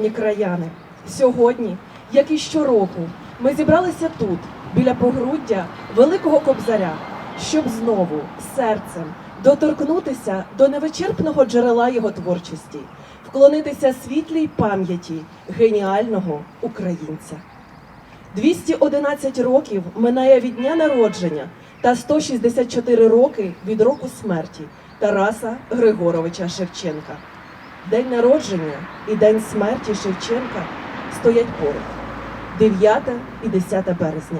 Шановні краяни! Сьогодні, як і щороку, ми зібралися тут, біля погруддя Великого Кобзаря, щоб знову серцем доторкнутися до невичерпного джерела його творчості, вклонитися світлій пам'яті геніального українця. 211 років минає від дня народження та 164 роки від року смерті Тараса Григоровича Шевченка. День народження і день смерті Шевченка стоять поруч 9 і 10 березня.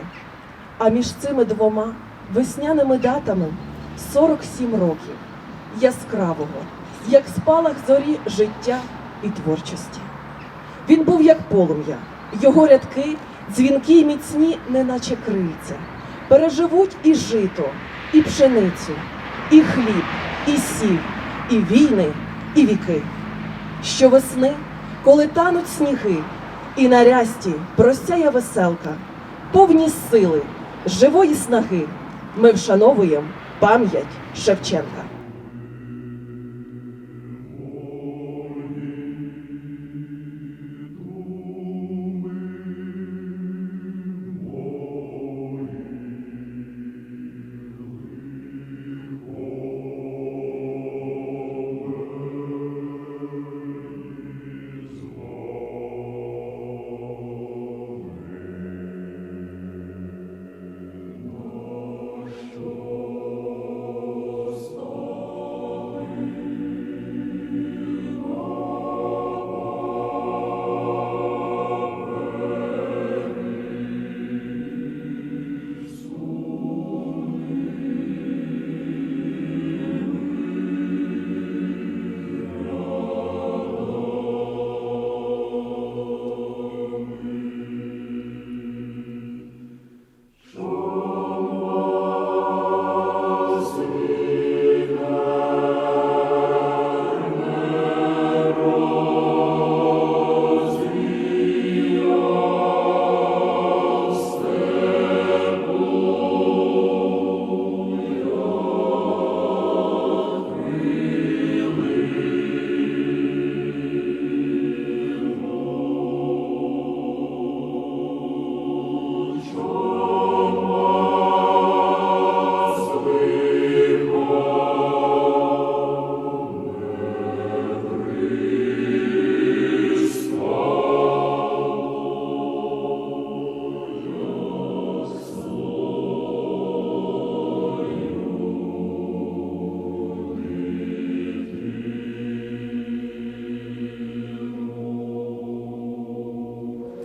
А між цими двома весняними датами 47 років яскравого, як спалах зорі життя і творчості. Він був як полум'я, його рядки, дзвінки й міцні, неначе крильця, переживуть і жито, і пшеницю, і хліб, і сіль, і війни, і віки. Щовесни, коли тануть сніги, і на рясті простяє веселка, повні сили, живої снаги, ми вшановуємо пам'ять Шевченка.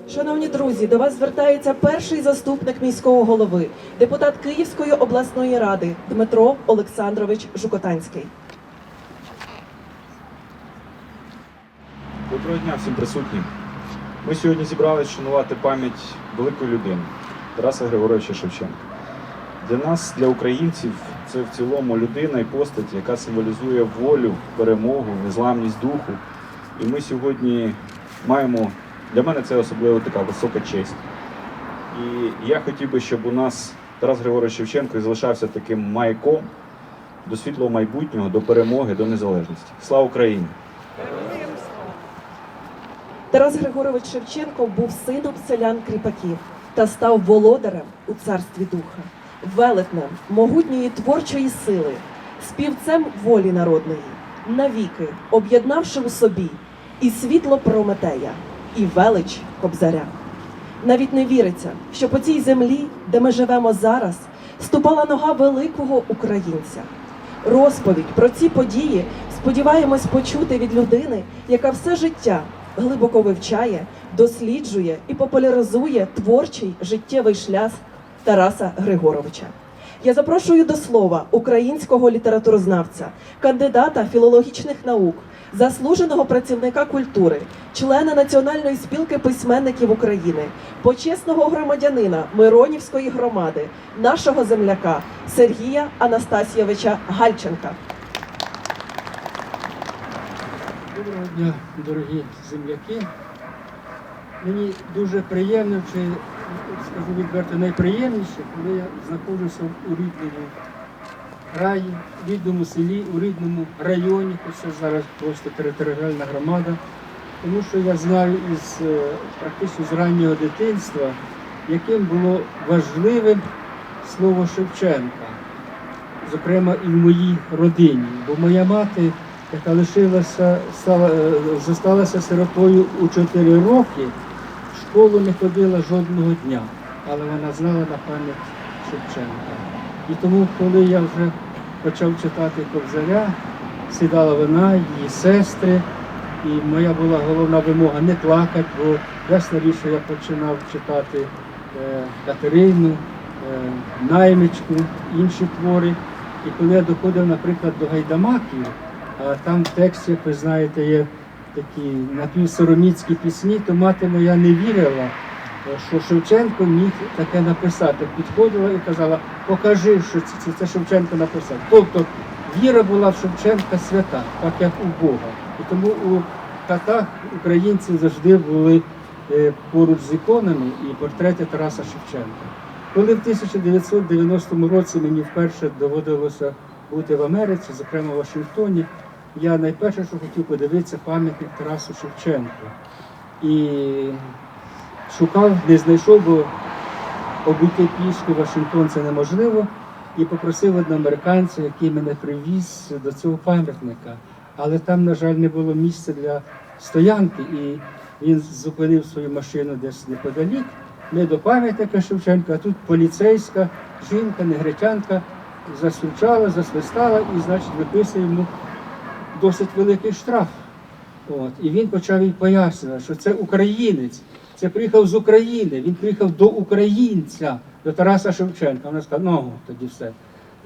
Шановні друзі, до вас звертається перший заступник міського голови, депутат Київської обласної ради Дмитро Олександрович Жукотанський. Доброго дня всім присутнім. Ми сьогодні зібралися шанувати пам'ять великої людини Тараса Григоровича Шевченка. Для нас, для українців, це в цілому людина і постать, яка символізує волю, перемогу, незламність духу. І ми сьогодні маємо, для мене це особливо така висока честь. І я хотів би, щоб у нас Тарас Григорович Шевченко залишався таким маяком до світлого майбутнього, до перемоги, до незалежності. Слава Україні! Тарас Григорович Шевченко був сином селян кріпаків та став володарем у царстві духа, велетнем могутньої творчої сили, співцем волі народної, навіки об'єднавши у собі і світло Прометея, і велич Кобзаря. Навіть не віриться, що по цій землі, де ми живемо зараз, ступала нога великого українця. Розповідь про ці події сподіваємось почути від людини, яка все життя глибоко вивчає, досліджує і популяризує творчий життєвий шлях Тараса Григоровича. Я запрошую до слова українського літературознавця, кандидата філологічних наук, заслуженого працівника культури, члена Національної спілки письменників України, почесного громадянина Миронівської громади, нашого земляка Сергія Анастасійовича Гальченка. Доброго дня, дорогі земляки. Мені дуже приємно, чи скажу відверто, найприємніше, коли я знаходжуся у рідному краї, в рідному селі, у рідному районі, це зараз просто територіальна громада, Тому що я знаю із е, практично з раннього дитинства, яким було важливим слово Шевченка, зокрема і в моїй родині. Бо моя мати, яка лишилася, стала, е, зосталася сиротою у 4 роки, в школу не ходила жодного дня, але вона знала на пам'ять Шевченка. І тому, коли я вже почав читати Кобзаря, сідала вона, її сестри, і моя була головна вимога не плакати, бо ясна річ, що я починав читати е, Катерину, е, Наймичку, інші твори. І коли я доходив, наприклад, до Гайдамаків, а там в тексті, як ви знаєте, є такі напівсороміцькі пісні, то мати моя не вірила, що Шевченко міг таке написати. Підходила і казала, покажи, що це, це, Шевченко написав. Тобто віра була в Шевченка свята, так як у Бога. І тому у хатах українці завжди були е, поруч з іконами і портрети Тараса Шевченка. Коли в 1990 році мені вперше доводилося бути в Америці, зокрема в Вашингтоні, я найперше, що хотів подивитися пам'ятник Тарасу Шевченку. І шукав, не знайшов, бо обійти пішки Вашингтон це неможливо. І попросив одноамериканця, який мене привіз до цього пам'ятника. Але там, на жаль, не було місця для стоянки, і він зупинив свою машину десь неподалік. Ми до пам'ятника Шевченка, а тут поліцейська жінка, негритянка, засвідчала, засвистала і, значить, виписує йому досить великий штраф. От. І він почав їй пояснювати, що це українець, це приїхав з України, він приїхав до українця, до Тараса Шевченка. Вона сказала, ну тоді все.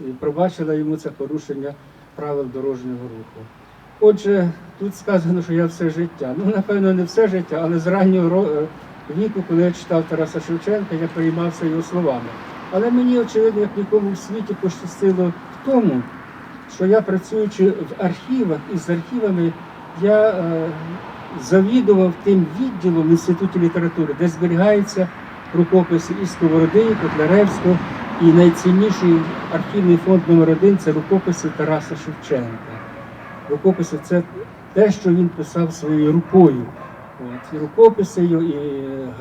І пробачила йому це порушення правил дорожнього руху. Отже, тут сказано, що я все життя. Ну, напевно, не все життя, але з раннього е, віку, коли я читав Тараса Шевченка, я переймався його словами. Але мені, очевидно, як нікому в світі пощастило в тому, що я працюючи в архівах і з архівами, я е, завідував тим відділом в інституті літератури, де зберігаються рукописи і Сковороди, і Котляревського, і найцінніший архівний фонд номер один це рукописи Тараса Шевченка. Рукописи це те, що він писав своєю рукою. От, і рукописи, і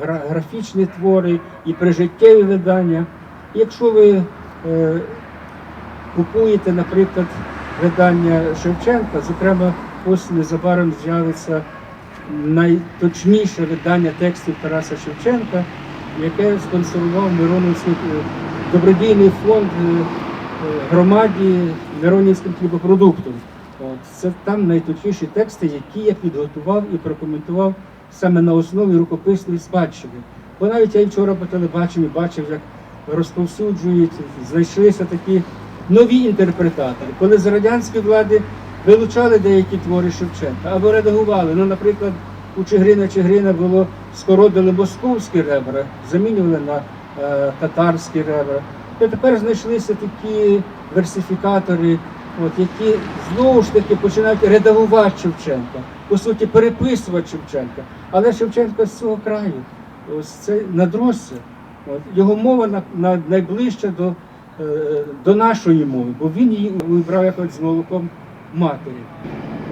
гра- графічні твори, і прижиттєві видання. Якщо ви е, купуєте, наприклад, видання Шевченка, зокрема, ось незабаром з'явиться найточніше видання текстів Тараса Шевченка, яке спонсорував Мироновський е, добродійний фонд е, е, громаді Миронівським хлібопродуктом. Це там найточніші тексти, які я підготував і прокоментував саме на основі рукописної спадщини. Бо навіть я вчора по телебаченню бачив, як розповсюджують, знайшлися такі нові інтерпретатори. Коли з радянської влади вилучали деякі твори Шевченка або редагували. Ну, наприклад, у Чигрина Чигрина було скоротили московські ребра, замінювали на е, татарські ребра. І тепер знайшлися такі версифікатори, от, які знову ж таки починають редагувати Шевченка, по суті, переписувати Шевченка. Але Шевченко з цього краю, ось це надросся. Його мова на, на, найближча до, е, до нашої мови, бо він її вибрав якось з молоком матері.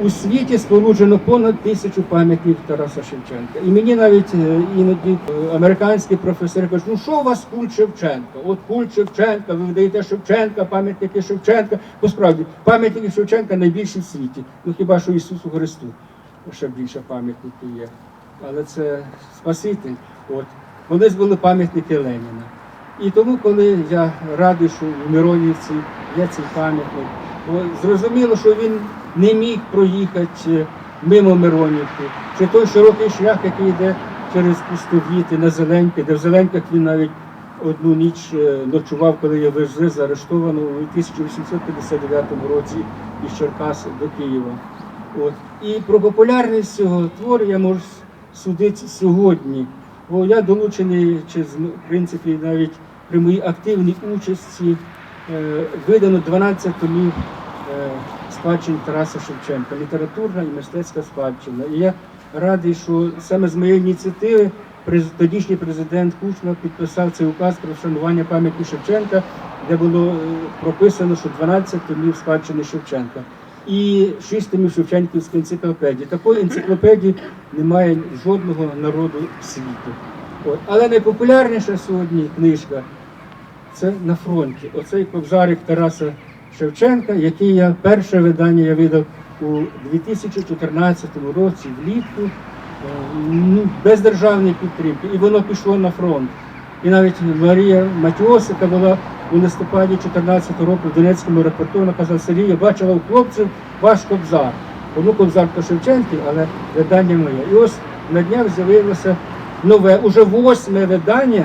У світі споруджено понад тисячу пам'ятників Тараса Шевченка. І мені навіть е, іноді е, американські професори кажуть, ну що у вас культ Шевченка? От культ Шевченка, ви видаєте Шевченка, пам'ятники Шевченка. Посправді, пам'ятники Шевченка найбільші в світі. Ну хіба що Ісусу Христу ще більше пам'ятників є. Але це Спаситель. От. Вони були пам'ятники Леніна. І тому, коли я радий, що в Миронівці є цей пам'ятник, зрозуміло, що він не міг проїхати е, мимо Миронівки, чи той широкий шлях, який йде через пустовіти на Зеленки, де в Зеленках він навіть одну ніч е, ночував, коли його везли заарештовано у 1859 році із Черкас до Києва. От. І про популярність цього твору я можу судити сьогодні. Бо я долучений, чи в принципі навіть при моїй активній участі е, видано 12 томів спадщини Тараса Шевченка, літературна і мистецька спадщина. І я радий, що саме з моєї ініціативи тодішній президент Кучма підписав цей указ про вшанування пам'яті Шевченка, де було е, прописано, що 12 томів спадщини Шевченка. і шість томів Шевченківської енциклопедії. Такої енциклопедії немає жодного народу світу. От. Але найпопулярніша сьогодні книжка це на фронті. Оцей кобзарик Тараса Шевченка, який я перше видання я видав у 2014 році влітку е, ну, без державної підтримки. І воно пішло на фронт. І навіть Марія Матіос, яка була у листопаді 2014 року в Донецькому аеропорту, вона казала, Сергій, я бачила у хлопців ваш кобзар. Воно кобзар то Шевченки, але видання моє. І ось на днях з'явилося нове, уже восьме видання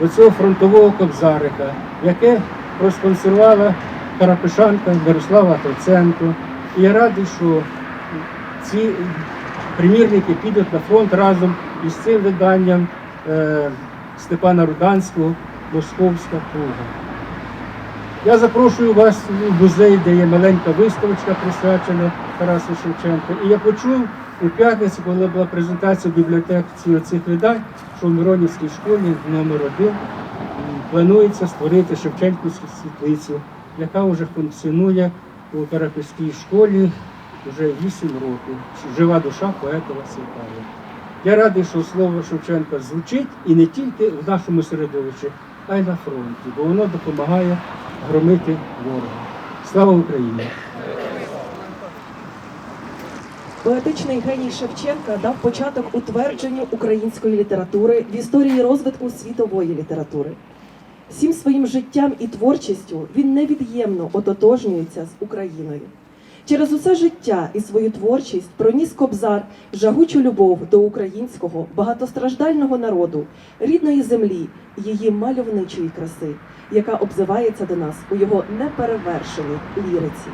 оцього фронтового кобзарика, яке розконсервувала Карапишанка Мирослава Троценко. І я радий, що ці примірники підуть на фронт разом із цим виданням е, Степана Руданського Московська круга. Я запрошую вас в музей, де є маленька виставочка присвячена Тарасу Шевченку. І я почув у п'ятницю, коли була презентація в бібліотеці цих видань, що в Миронівській школі номер один планується створити Шевченківську світлицю, яка вже функціонує у Карапільській школі вже 8 років. Жива душа поета Василь Я радий, що слово Шевченка звучить і не тільки в нашому середовищі, а й на фронті, бо воно допомагає громити ворога. Слава Україні! Поетичний геній Шевченка дав початок утвердженню української літератури в історії розвитку світової літератури. Всім своїм життям і творчістю він невід'ємно ототожнюється з Україною. Через усе життя і свою творчість проніс Кобзар жагучу любов до українського багатостраждального народу, рідної землі, її мальовничої краси, яка обзивається до нас у його неперевершеній ліриці.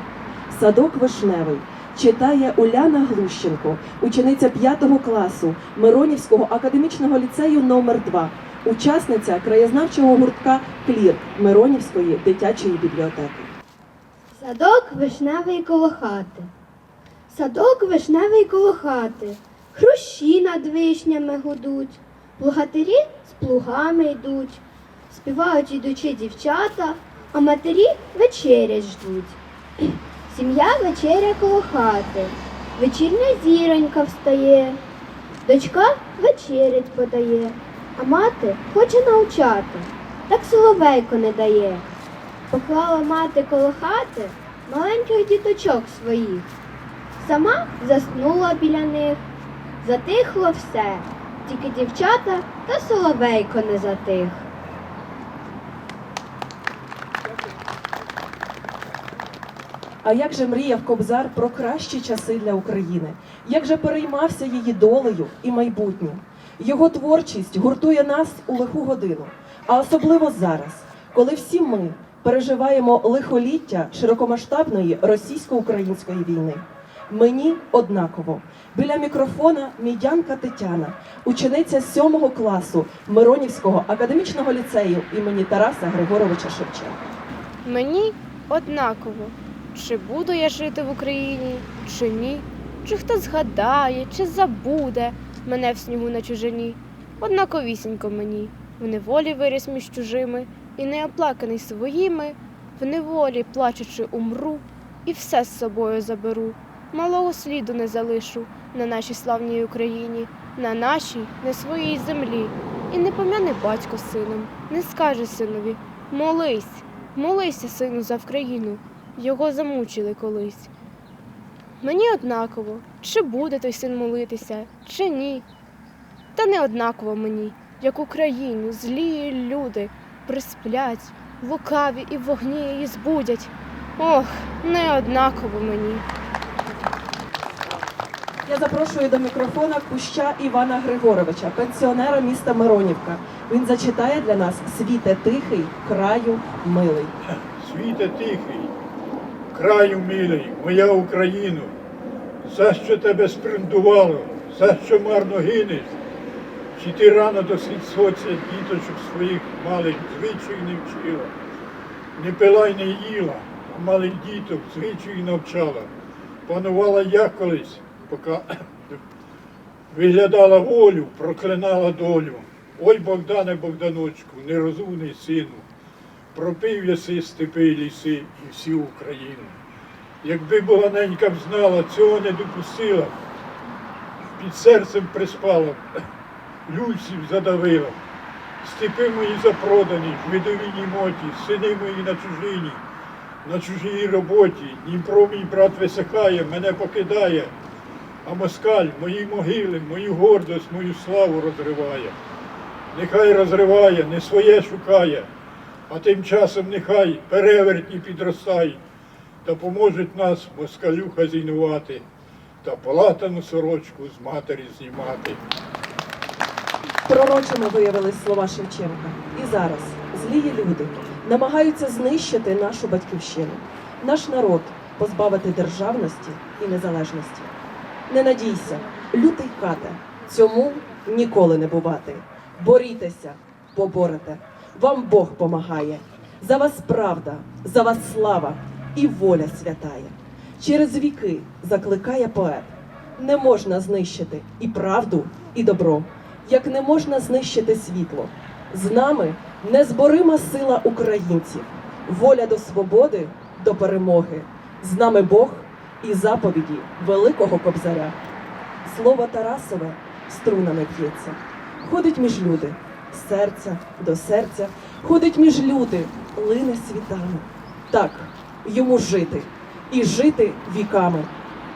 Садок вишневий читає Уляна Глущенко, учениця 5 класу Миронівського академічного ліцею номер 2 учасниця краєзнавчого гуртка Клір Миронівської дитячої бібліотеки. Садок вишневий коло хати. Садок вишневий коло хати. Хрущі над вишнями гудуть, плугатирі з плугами йдуть, співають ідучи дівчата, а матері вечерять ждуть. Сім'я вечеря коло хати, вечірня зіронька встає, дочка вечерять подає, а мати хоче навчати, так соловейко не дає. Поклала мати коло хати маленьких діточок своїх. Сама заснула біля них. Затихло все, тільки дівчата та соловейко не затих. А як же мріяв Кобзар про кращі часи для України? Як же переймався її долею і майбутнім? Його творчість гуртує нас у лиху годину, а особливо зараз, коли всі ми переживаємо лихоліття широкомасштабної російсько-української війни. Мені однаково. Біля мікрофона мідянка Тетяна, учениця сьомого класу Миронівського академічного ліцею імені Тараса Григоровича Шевченка. Мені однаково, чи буду я жити в Україні, чи ні, чи хто згадає, чи забуде мене в снігу на чужині. Однаковісінько мені, в неволі виріс між чужими, і не оплаканий своїми, в неволі, плачучи, умру, і все з собою заберу. Малого сліду не залишу на нашій славній Україні, на нашій, не своїй землі. І не пом'яне батько сином, не скаже синові молись, молися, сину, за Вкраїну, його замучили колись. Мені однаково, чи буде той син молитися, чи ні. Та не однаково мені, як Україну злі люди присплять, лукаві і в вогні її збудять. Ох, не однаково мені. Я запрошую до мікрофона Куща Івана Григоровича, пенсіонера міста Миронівка. Він зачитає для нас світе тихий, краю милий. Світе тихий, краю милий, моя Україно, за що тебе спринтувало, за що марно гинеш? Чи ти рано до сонця діточок своїх малих звичай не вчила, не пила й не їла, а малих діток звичай навчала. Панувала я колись, поки виглядала волю, проклинала долю. Ой, Богдане Богданочку, нерозумний сину, пропив єси степи й ліси і всю Україну. Якби буганенька б знала, цього не допустила, під серцем приспала, люльців задавила. Степи мої запродані, жвидові німоті, сини мої на чужині, на чужій роботі. Дніпро мій брат висихає, мене покидає, а москаль мої могили, мою гордость, мою славу розриває. Нехай розриває, не своє шукає, а тим часом нехай перевертні підростають та поможуть нас москалю хазінувати та полатану сорочку з матері знімати. Пророчими виявились слова Шевченка. І зараз злії люди намагаються знищити нашу батьківщину, наш народ позбавити державності і незалежності. Не надійся, лютий кате, цьому ніколи не бувати. Борітеся, поборете. Вам Бог помагає. За вас правда, за вас слава і воля святая. Через віки закликає поет. Не можна знищити і правду, і добро, як не можна знищити світло. З нами незборима сила українців, воля до свободи, до перемоги. З нами Бог і заповіді Великого Кобзаря. Слово Тарасове струнами п'ється, ходить між люди, серця до серця, ходить між люди, лине світами. Так, йому жити і жити віками.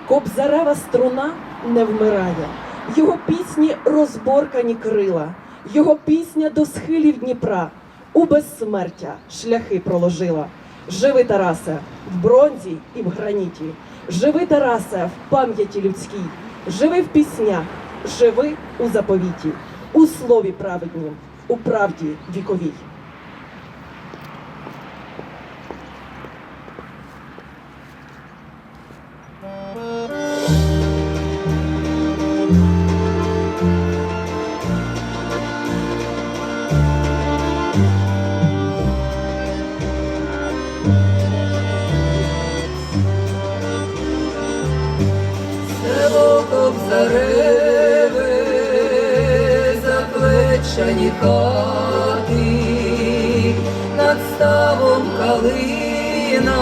Кобзарева струна не вмирає, його пісні розборкані крила, його пісня до схилів Дніпра. У безсмертя шляхи проложила. Живи Тарасе в бронзі і в граніті, живи Тарасе в пам'яті людській, живи в піснях, живи у заповіті, у слові праведнім, у правді віковій. Заплечані хати, над ставом калина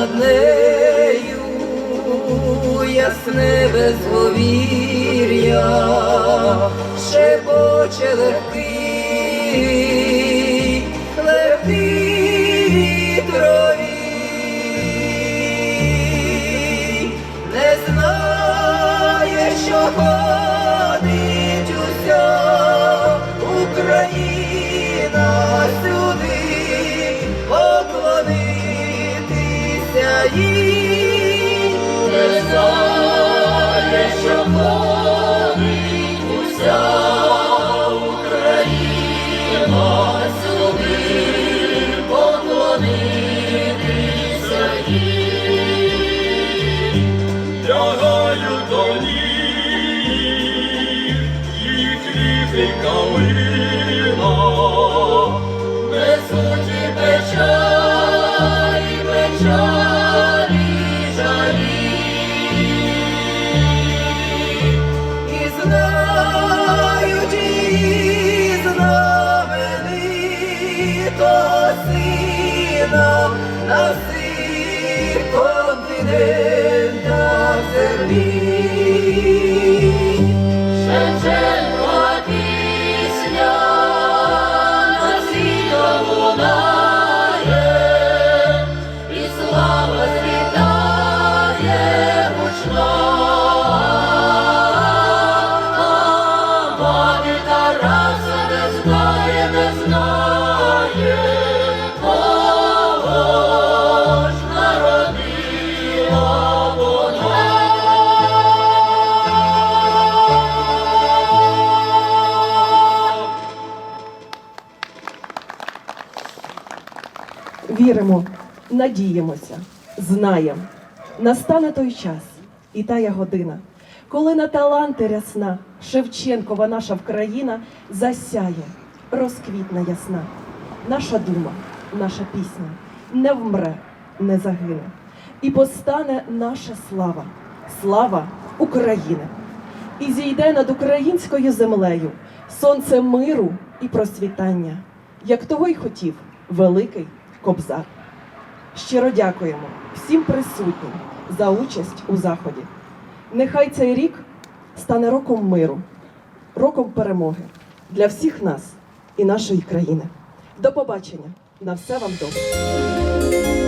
над нею ясне безговір'я, шепоче легкий, легкий вітровій, не знає, що ходить поклонитися не знає, що континентах землі. Шевченкова пісня на світом лунає, і слава злітає гучна. А мати Тараса не знає, не знає, надіємося, знаємо. Настане той час і тая година, коли на таланти рясна Шевченкова наша Вкраїна засяє, розквітне ясна. Наша дума, наша пісня не вмре, не загине. І постане наша слава, слава України. І зійде над українською землею сонце миру і просвітання, як того й хотів великий Кобзар. Щиро дякуємо всім присутнім за участь у заході. Нехай цей рік стане роком миру, роком перемоги для всіх нас і нашої країни. До побачення! На все вам добре!